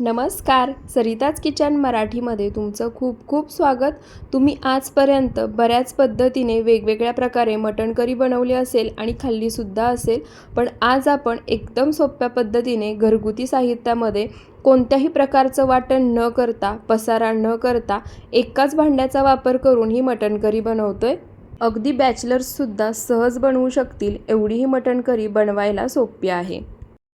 नमस्कार सरिताज किचन मराठीमध्ये तुमचं खूप खूप स्वागत. तुम्ही आजपर्यंत बऱ्याच पद्धतीने वेगवेगळ्या प्रकारे मटण करी बनवली असेल आणि खाल्लीसुद्धा असेल पण आज आपण एकदम सोप्या पद्धतीने घरगुती साहित्यामध्ये कोणत्याही प्रकारचं वाटण न करता पसारा न करता एकाच भांड्याचा वापर करून ही मटण करी बनवतोय. अगदी बॅचलर्ससुद्धा सहज बनवू शकतील एवढी ही मटण करी बनवायला सोपी आहे.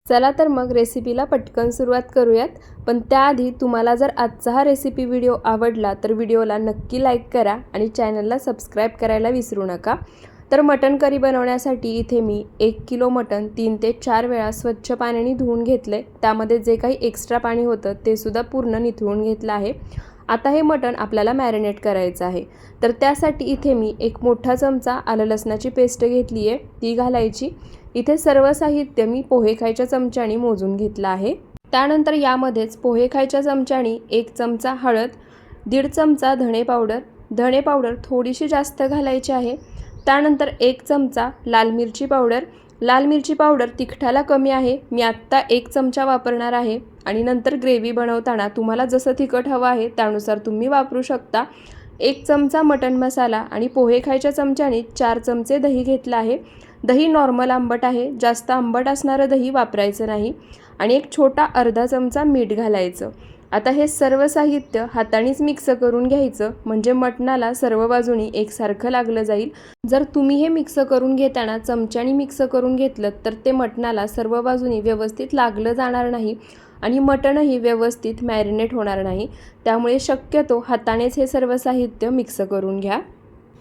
चला तर मग रेसिपीला पटकन सुरुवात करूयात. पण त्याआधी तुम्हाला जर आजचा हा रेसिपी व्हिडिओ आवडला तर व्हिडिओला नक्की लाईक करा आणि चॅनलला सबस्क्राईब करायला विसरू नका. तर मटण करी बनवण्यासाठी इथे मी एक किलो मटण तीन ते चार वेळा स्वच्छ पाण्याने धुवून घेतलं आहे त्यामध्ये जे काही एक्स्ट्रा पाणी होतं ते सुद्धा पूर्ण निथळून घेतलं आहे. आता हे मटण आपल्याला मॅरिनेट करायचं आहे. तर त्यासाठी इथे मी एक मोठा चमचा आलं लसणाची पेस्ट घेतली आहे ती घालायची. इथे सर्व साहित्य मी पोहे खायच्या चमच्याने मोजून घेतलं आहे. त्यानंतर यामध्येच पोहे खायच्या चमच्याने एक चमचा हळद दीड चमचा धणे पावडर. धणे पावडर थोडीशी जास्त घालायची आहे. त्यानंतर एक चमचा लाल मिरची पावडर. लाल मिरची पावडर तिखटाला कमी आहे. मी आत्ता एक चमचा वापरणार आहे. आणि नंतर ग्रेव्ही बनवताना तुम्हाला जसं तिखट हवं आहे त्यानुसार तुम्ही वापरू शकता. एक चमचा मटण मसाला आणि पोहे खायच्या चमच्याने चार चमचे दही घेतलं आहे. दही नॉर्मल आंबट आहे. जास्त आंबट असणारं दही वापरायचं नाही. आणि एक छोटा अर्धा चमचा मीठ घालायचं. आता हे सर्व साहित्य हातानेच मिक्स करून घ्यायचं. म्हणजे मटणाला सर्व बाजूनी एकसारखं लागलं जाईल. जर तुम्ही हे मिक्स करून घेताना चमच्याने मिक्स करून घेतलं तर ते मटणाला सर्व बाजूनी व्यवस्थित लागलं जाणार नाही. आणि मटणही व्यवस्थित मॅरिनेट होणार नाही. त्यामुळे शक्यतो हातानेच हे सर्व साहित्य मिक्स करून घ्या.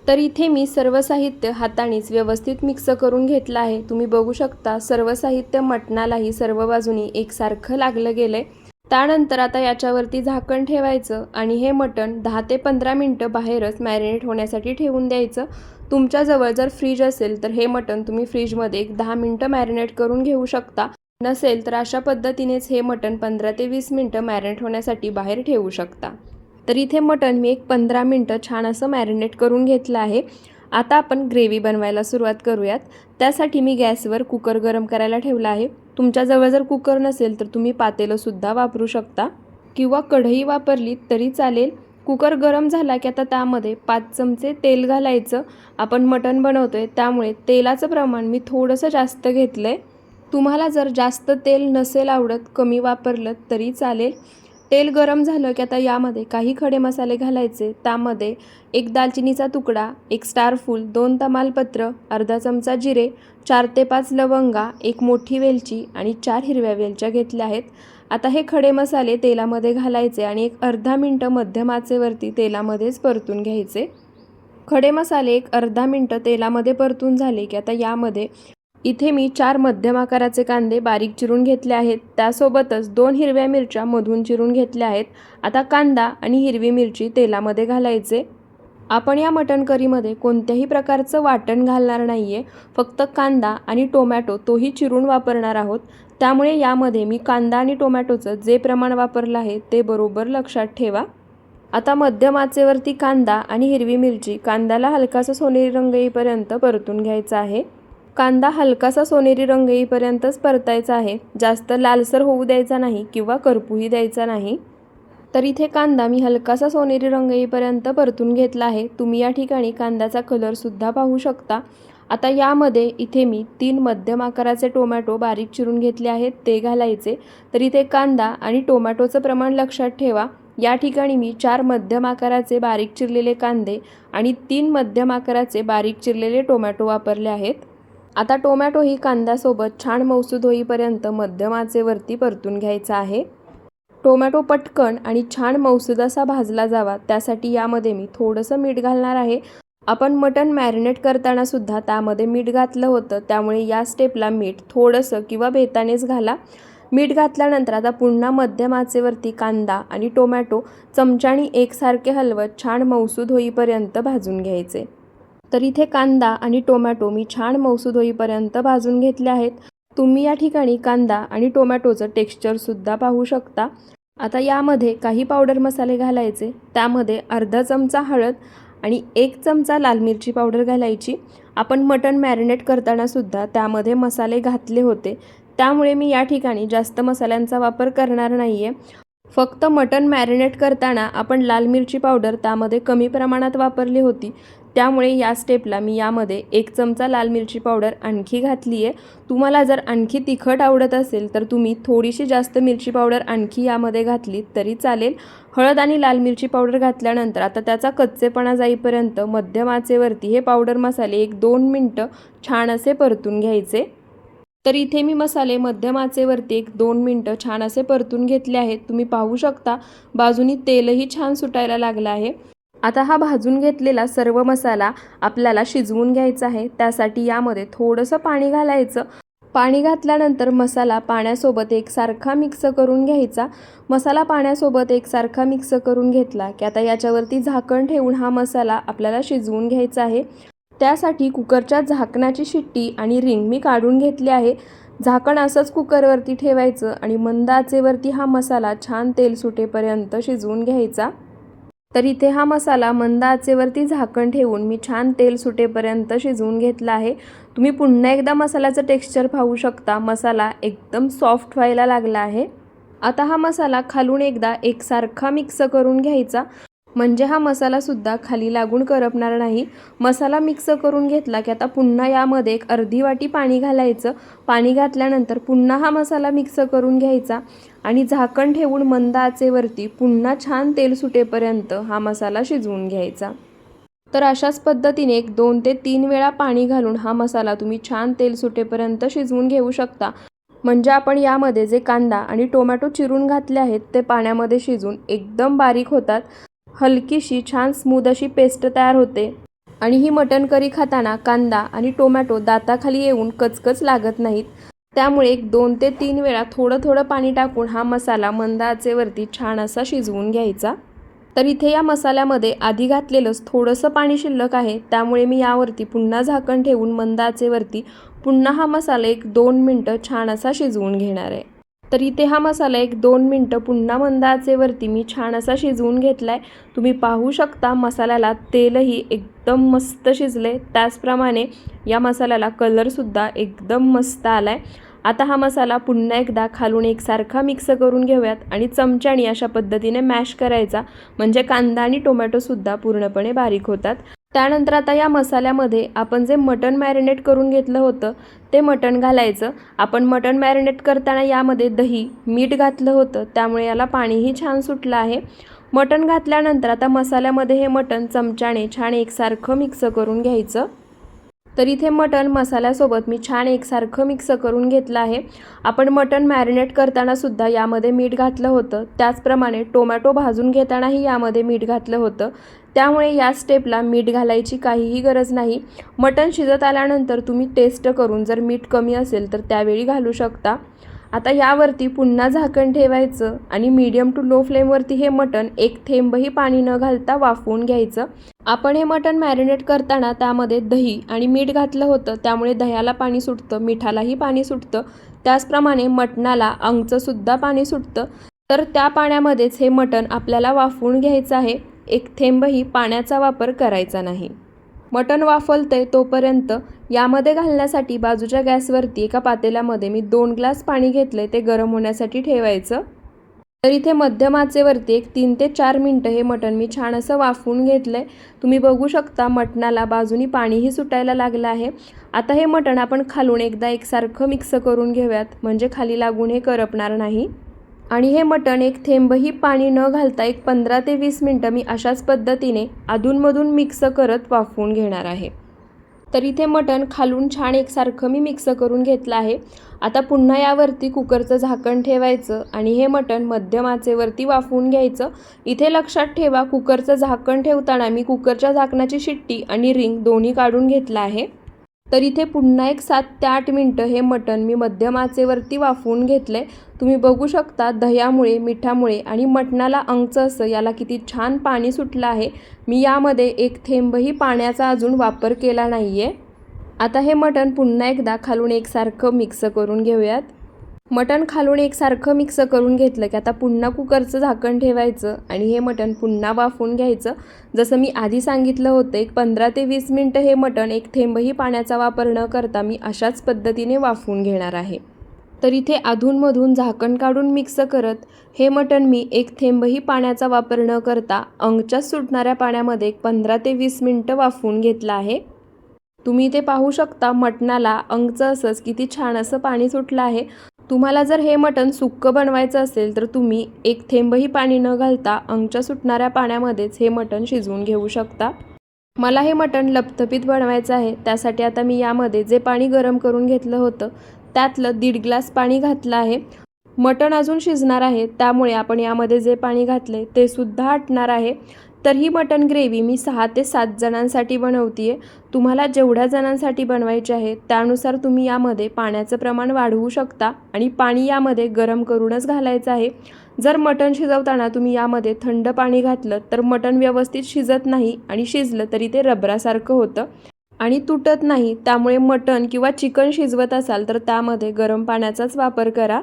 तर इथे मी सर्व साहित्य हातानेच व्यवस्थित मिक्स करून घेतलं आहे. तुम्ही बघू शकता सर्व साहित्य मटणालाही सर्व बाजूनी एकसारखं लागलं गेलं आहे त्यानंतर आता याच्यावरती झाकण ठेवायचं आणि हे मटण दहा ते पंधरा मिनटं बाहेरच मॅरिनेट होण्यासाठी ठेवून द्यायचं. तुमच्याजवळ जर फ्रीज असेल तर हे मटण तुम्ही फ्रीजमध्ये एक दहा मिनटं मॅरिनेट करून घेऊ शकता. नसेल तर अशा पद्धतीनेच हे मटण पंधरा ते वीस मिनटं मॅरिनेट होण्यासाठी बाहेर ठेवू शकता. तर इथे मटण मी एक पंधरा मिनटं छान असं मॅरिनेट करून घेतलं आहे. आता आपण ग्रेव्ही बनवायला सुरुवात करूयात. त्यासाठी मी गॅसवर कुकर गरम करायला ठेवला आहे. तुमच्याजवळ जर कुकर नसेल तर तुम्ही पातेलंसुद्धा वापरू शकता. किंवा कढई वापरली तरी चालेल. कुकर गरम झाला की आता त्यामध्ये पाच चमचे तेल घालायचं. आपण मटण बनवतो आहे त्यामुळे तेलाचं प्रमाण मी थोडंसं जास्त घेतलं आहे तुम्हाला जर जास्त तेल नसेल आवडत कमी वापरलं तरी चालेल. तेल गरम झालं की आता यामध्ये काही खडे मसाले घालायचे. त्यामध्ये एक दालचिनीचा तुकडा एक स्टारफूल दोन तमालपत्र अर्धा चमचा जिरे चार ते पाच लवंगा एक मोठी वेलची आणि चार हिरव्या वेलच्या घेतल्या आहेत. आता हे खडे मसाले तेलामध्ये घालायचे आणि एक अर्धा मिनटं मध्यम आचेवरती तेलामध्येच परतून घ्यायचे. खडे मसाले एक अर्धा मिनटं तेलामध्ये परतून झाले की आता यामध्ये इथे मी चार मध्यम आकाराचे कांदे बारीक चिरून घेतले आहेत. त्यासोबतच दोन हिरव्या मिरच्या मधून चिरून घेतल्या आहेत. आता कांदा आणि हिरवी मिरची तेलामध्ये घालायचे. आपण या मटण करीमध्ये कोणत्याही प्रकारचं वाटण घालणार नाही आहे फक्त कांदा आणि टोमॅटो तोही चिरून वापरणार आहोत. त्यामुळे यामध्ये मी कांदा आणि टोमॅटोचं जे प्रमाण वापरलं आहे ते बरोबर लक्षात ठेवा. आता मध्यम आचेवरती कांदा आणि हिरवी मिरची कांद्याला हलकासा सोनेरी रंग येईपर्यंत परतून घ्यायचा आहे. कांदा हलकासा सोनेरी रंग येईपर्यंतच परतायचा आहे. जास्त लालसर होऊ द्यायचा नाही किंवा करपूही द्यायचा नाही. तर इथे कांदा मी हलकासा सोनेरी रंग येईपर्यंत परतून घेतला आहे. तुम्ही या ठिकाणी कांद्याचा कलरसुद्धा पाहू शकता. आता यामध्ये इथे मी तीन मध्यम आकाराचे टोमॅटो बारीक चिरून घेतले आहेत. ते घालायचे. तर इथे कांदा आणि टोमॅटोचं प्रमाण लक्षात ठेवा. या ठिकाणी मी चार मध्यम आकाराचे बारीक चिरलेले कांदे आणि तीन मध्यम आकाराचे बारीक चिरलेले टोमॅटो वापरले आहेत. आता टोमॅटो ही कांद्यासोबत छान मौसूद होईपर्यंत मध्यम आचेवरती परतून घ्यायचा आहे. टोमॅटो पटकन आणि छान मौसूद असा भाजला जावा त्यासाठी यामध्ये मी थोडंसं मीठ घालणार आहे. आपण मटण मॅरिनेट करताना सुद्धा त्यामध्ये मीठ घातलं होतं त्यामुळे या स्टेपला मीठ थोडंसं किंवा बेतानेच घाला. मीठ घातल्यानंतर आता पुन्हा मध्यम आचेवरती कांदा आणि टोमॅटो चमच्यानी एकसारखे हलवत छान मौसूद होईपर्यंत भाजून घ्यायचे. तर इथे कांदा आणि टोमॅटो मी छान मौसूद होईपर्यंत भाजून घेतले आहेत. तुम्ही या ठिकाणी कांदा आणि टोमॅटोचं टेक्स्चरसुद्धा पाहू शकता. आता यामध्ये काही पावडर मसाले घालायचे. त्यामध्ये अर्धा चमचा हळद आणि एक चमचा लाल मिरची पावडर घालायची. आपण मटण मॅरिनेट करतानासुद्धा त्यामध्ये मसाले घातले होते. त्यामुळे मी या ठिकाणी जास्त मसाल्यांचा वापर करणार नाही आहे फक्त मटण मॅरिनेट करताना आपण लाल मिरची पावडर त्यामध्ये कमी प्रमाणात वापरली होती. त्यामुळे या स्टेपला मी यामध्ये एक चमचा लाल मिरची पावडर आणखी घातली आहे तुम्हाला जर आणखी तिखट आवडत असेल तर तुम्ही थोडीशी जास्त मिरची पावडर आणखी यामध्ये घातली तरी चालेल. हळद आणि लाल मिरची पावडर घातल्यानंतर आता त्याचा कच्चेपणा जाईपर्यंत मध्यम आचेवरती हे पावडर मसाले एक दोन मिनटं छान असे परतून घ्यायचे. तर इथे मी मसाले मध्यम आचेवरती एक दोन मिनटं छान असे परतून घेतले आहेत. तुम्ही पाहू शकता बाजूनी तेलही छान सुटायला लागलं आहे. आता हा भाजून घेतलेला सर्व मसाला आपल्याला शिजवून घ्यायचा आहे. त्यासाठी यामध्ये थोडंसं पाणी घालायचं. पाणी घातल्यानंतर मसाला पाण्यासोबत एकसारखा मिक्स करून घ्यायचा. मसाला पाण्यासोबत एकसारखा मिक्स करून घेतला की आता याच्यावरती झाकण ठेवून हा मसाला आपल्याला शिजवून घ्यायचा आहे. त्यासाठी कुकरच्या झाकणाची शिट्टी आणि रिंग मी काढून घेतली आहे. झाकण असंच कुकरवरती ठेवायचं आणि मंद आचेवरती हा मसाला छान तेल सुटेपर्यंत शिजवून घ्यायचा. तर इथे हा मसाला मंद आचेवरती झाकण ठेवून मी छान तेल सुटेपर्यंत शिजवून घेतला आहे. तुम्ही पुन्हा एकदा मसाल्याचं टेक्स्चर पाहू शकता. मसाला एकदम सॉफ्ट व्हायला लागला आहे. आता हा मसाला खालून एकदा एकसारखा मिक्स करून घ्यायचा. म्हणजे हा मसालासुद्धा खाली लागून करपणार नाही. मसाला मिक्स करून घेतला की आता पुन्हा यामध्ये एक अर्धी वाटी पाणी घालायचं. पाणी घातल्यानंतर पुन्हा हा मसाला मिक्स करून घ्यायचा आणि झाकण ठेवून मंद आचेवरती पुन्हा छान तेल सुटेपर्यंत हा मसाला शिजवून घ्यायचा. तर अशाच पद्धतीने एक दोन ते तीन वेळा पाणी घालून हा मसाला तुम्ही छान तेल सुटेपर्यंत शिजवून घेऊ शकता. म्हणजे आपण यामध्ये जे कांदा आणि टोमॅटो चिरून घातले आहेत ते पाण्यामध्ये शिजून एकदम बारीक होतात. हलकीशी छान स्मूद अशी पेस्ट तयार होते. आणि ही मटण करी खाताना कांदा आणि टोमॅटो दाताखाली येऊन कचकच लागत नाहीत. त्यामुळे एक दोन ते तीन वेळा थोडं थोडं पाणी टाकून हा मसाला मंद आचेवरती छान असा शिजवून घ्यायचा. तर इथे या मसाल्यामध्ये आधी घातलेलंच थोडंसं पाणी शिल्लक आहे. त्यामुळे मी यावरती पुन्हा झाकण ठेवून मंद आचेवरती पुन्हा हा मसाला एक दोन मिनटं छान असा शिजवून घेणार आहे. तर इथे हा मसाला एक दोन मिनटं पुन्हा मंद आचेवरती मी छान असा शिजवून घेतला आहे तुम्ही पाहू शकता मसाल्याला तेलही एकदम मस्त शिजले. त्याचप्रमाणे या मसाल्याला कलरसुद्धा एकदम मस्त आला आहे आता हा मसाला पुन्हा एकदा खालून एकसारखा मिक्स करून घेऊयात आणि चमच्याने अशा पद्धतीने मॅश करायचा. म्हणजे कांदा आणि टोमॅटोसुद्धा पूर्णपणे बारीक होतात. त्यानंतर आता या मसाल्यामध्ये आपण जे मटण मॅरिनेट करून घेतलं होतं ते मटण घालायचं. आपण मटण मॅरिनेट करताना यामध्ये दही मीठ घातलं होतं त्यामुळे याला पाणीही छान सुटलं आहे. मटण घातल्यानंतर आता मसाल्यामध्ये हे मटण चमच्याने छान एकसारखं मिक्स करून घ्यायचं. तर इथे मटण मसाल्यासोबत मी छान एकसारखं मिक्स करून घेतलं आहे. आपण मटण मॅरिनेट करतानासुद्धा यामध्ये मीठ घातलं होतं. त्याचप्रमाणे टोमॅटो भाजून घेतानाही यामध्ये मीठ घातलं होतं. त्यामुळे या स्टेपला मीठ घालायची काहीही गरज नाही. मटण शिजत आल्यानंतर तुम्ही टेस्ट करून जर मीठ कमी असेल तर त्यावेळी घालू शकता. आता यावरती पुन्हा झाकण ठेवायचं आणि मीडियम टू लो फ्लेमवरती हे मटण एक थेंबही पाणी न घालता वाफवून घ्यायचं. आपण हे मटण मॅरिनेट करताना त्यामध्ये दही आणि मीठ घातलं होतं त्यामुळे दह्याला पाणी सुटतं मिठालाही पाणी सुटतं. त्याचप्रमाणे मटणाला अंगचंसुद्धा पाणी सुटतं. तर त्या पाण्यामध्येच हे मटण आपल्याला वाफवून घ्यायचं आहे. एक थेंबही पाण्याचा वापर करायचा नाही. मटण वाफलतंय तोपर्यंत यामध्ये घालण्यासाठी बाजूच्या गॅसवरती एका पातेल्यामध्ये मी दोन ग्लास पाणी घेतलं ते गरम होण्यासाठी ठेवायचं. तर इथे मध्यम आचेवरती एक तीन ते चार मिनटं हे मटण मी छान असं वाफवून घेतलं आहे तुम्ही बघू शकता मटणाला बाजूनी पाणीही सुटायला लागलं आहे. आता हे मटण आपण खालून एकदा एकसारखं मिक्स करून घेऊयात म्हणजे खाली लागून हे करपणार नाही. आणि हे मटण एक थेंबही पाणी न घालता एक पंधरा ते वीस मिनटं मी अशाच पद्धतीने अधूनमधून मिक्स करत वाफवून घेणार आहे. तर इथे मटण खालून छान एकसारखं मी मिक्स करून घेतलं आहे. आता पुन्हा यावरती कुकरचं झाकण ठेवायचं आणि हे मटण मध्यम आचेवरती वाफवून घ्यायचं. इथे लक्षात ठेवा कुकरचं झाकण ठेवताना मी कुकरच्या झाकणाची शिट्टी आणि रिंग दोन्ही काढून घेतलं आहे. तर इथे पुन्हा एक सात ते आठ मिनटं हे मटण मी मध्यम आचेवरती वाफवून आहे तुम्ही बघू शकता दह्यामुळे मिठामुळे आणि मटणाला अंगचं असं याला किती छान पाणी सुटलं आहे. मी यामध्ये एक थेंबही पाण्याचा अजून वापर केला नाही आहे आता हे मटण पुन्हा एकदा खालून एकसारखं मिक्स करून घेऊयात. मटण खालून एकसारखं मिक्स करून घेतलं की आता पुन्हा कुकरचं झाकण ठेवायचं आणि हे मटण पुन्हा वाफवून घ्यायचं. जसं मी आधी सांगितलं होतं एक पंधरा ते वीस मिनटं हे मटण एक थेंबही पाण्याचा वापर न करता मी अशाच पद्धतीने वाफवून घेणार आहे. तर इथे अधूनमधून झाकण काढून मिक्स करत हे मटण मी एक थेंबही पाण्याचा वापर न करता अंगच्याच सुटणाऱ्या पाण्यामध्ये एक पंधरा ते वीस मिनटं वाफवून घेतलं आहे. तुम्ही ते पाहू शकता मटणाला अंगचं असंच किती छान असं पाणी सुटलं आहे. तुम्हाला जर हे मटण सुक्कं बनवायचं असेल तर तुम्ही एक थेंबही पाणी न घालता अंगच्या सुटणाऱ्या पाण्यामध्येच हे मटण शिजवून घेऊ शकता. मला हे मटण लपथपीत बनवायचं आहे त्यासाठी आता मी यामध्ये जे पाणी गरम करून घेतलं होतं त्यातलं दीड ग्लास पाणी घातलं आहे. मटण अजून शिजणार आहे त्यामुळे आपण यामध्ये जे पाणी घातले ते सुद्धा आटणार आहे. तर ही मटण ग्रेव्ही मी सहा ते सात जणांसाठी बनवते आहे तुम्हाला जेवढ्या जणांसाठी बनवायचे आहे त्यानुसार तुम्ही यामध्ये पाण्याचं प्रमाण वाढवू शकता आणि पाणी यामध्ये गरम करूनच घालायचं आहे. जर मटण शिजवताना तुम्ही यामध्ये थंड पाणी घातलं तर मटण व्यवस्थित शिजत नाही आणि शिजलं तरी ते रबरासारखं होतं. आणि तुटत नाही त्यामुळे मटण किंवा चिकन शिजवत असाल तर त्यामध्ये गरम पाण्याचाच वापर करा.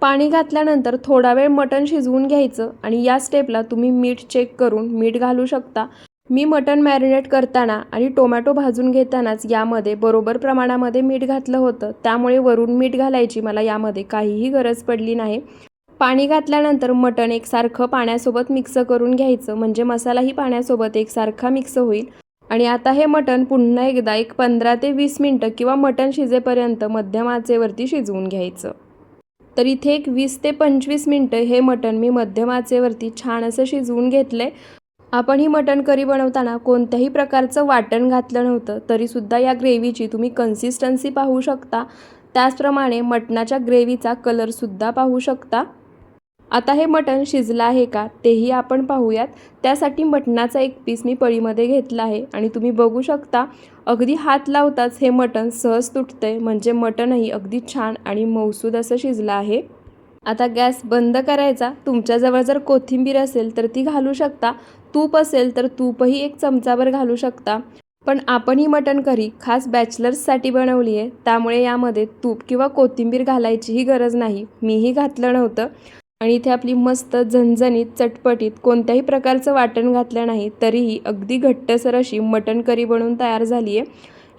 पाणी घातल्यानंतर थोडा वेळ मटण शिजवून घ्यायचं आणि या स्टेपला तुम्ही मीठ चेक करून मीठ घालू शकता. मी मटण मॅरिनेट करताना आणि टोमॅटो भाजून घेतानाच यामध्ये बरोबर प्रमाणामध्ये मीठ घातलं होतं. त्यामुळे वरून मीठ घालायची मला यामध्ये काहीही गरज पडली नाही. पाणी घातल्यानंतर मटण एकसारखं पाण्यासोबत मिक्स करून घ्यायचं. म्हणजे मसालाही पाण्यासोबत एकसारखा मिक्स होईल. आणि आता हे मटण पुन्हा एकदा एक पंधरा ते वीस मिनटं किंवा मटण शिजेपर्यंत मध्यम आचेवरती शिजवून घ्यायचं. तर इथे एक वीस ते पंचवीस मिनटं हे मटण मी मध्यम आचेवरती छान असं शिजवून घेतलं आहे आपण ही मटण करी बनवताना कोणत्याही प्रकारचं वाटण घातलं नव्हतं तरीसुद्धा या ग्रेव्हीची तुम्ही कन्सिस्टन्सी पाहू शकता. त्याचप्रमाणे मटणाच्या ग्रेव्हीचा कलरसुद्धा पाहू शकता. आता हे मटण शिजलं आहे का? तेही आपण पाहूयात. त्यासाठी मटणाचा एक पीस मी पळीमध्ये घेतला आहे आणि तुम्ही बघू शकता अगदी हात लावताच हे मटण सहज तुटतंय. म्हणजे मटणही अगदी छान आणि मौसूद असं शिजलं आहे. आता गॅस बंद करायचा. तुमच्याजवळ जर कोथिंबीर असेल तर ती घालू शकता. तूप असेल तर तूपही एक चमचाभर घालू शकता. पण आपण ही मटण करी खास बॅचलर्ससाठी बनवली आहे. त्यामुळे यामध्ये तूप किंवा कोथिंबीर घालायचीही गरज नाही. मीही घातलं नव्हतं. आणि इथे आपली मस्त झणझणीत चटपटीत कोणत्याही प्रकारचं वाटण घातलं नाही तरीही अगदी घट्टसर अशी मटण करी बनवून तयार झाली आहे.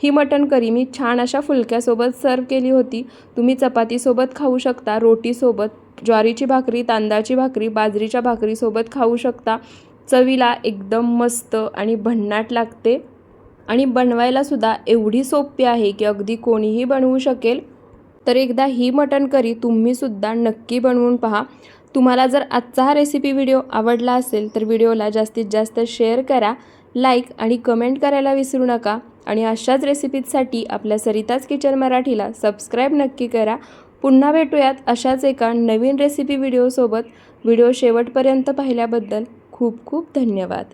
ही मटण करी मी छान अशा फुलक्यासोबत सर्व केली होती. तुम्ही चपातीसोबत खाऊ शकता रोटीसोबत ज्वारीची भाकरी तांदळाची भाकरी बाजरीच्या भाकरीसोबत खाऊ शकता. चवीला एकदम मस्त आणि भन्नाट लागते. आणि बनवायलासुद्धा एवढी सोपी आहे की अगदी कोणीही बनवू शकेल. तर एकदा ही मटण करी तुम्हीसुद्धा नक्की बनवून पहा. तुम्हाला जर आजचा हा रेसिपी व्हिडिओ आवडला असेल तर व्हिडिओला जास्तीत जास्त शेअर करा लाईक आणि कमेंट करायला विसरू नका. आणि अशाच रेसिपीजसाठी आपल्या सरिताज किचन मराठीला सबस्क्राईब नक्की करा. पुन्हा भेटूयात अशाच एका नवीन रेसिपी व्हिडिओसोबत व्हिडिओ शेवटपर्यंत पाहिल्याबद्दल खूप खूप धन्यवाद.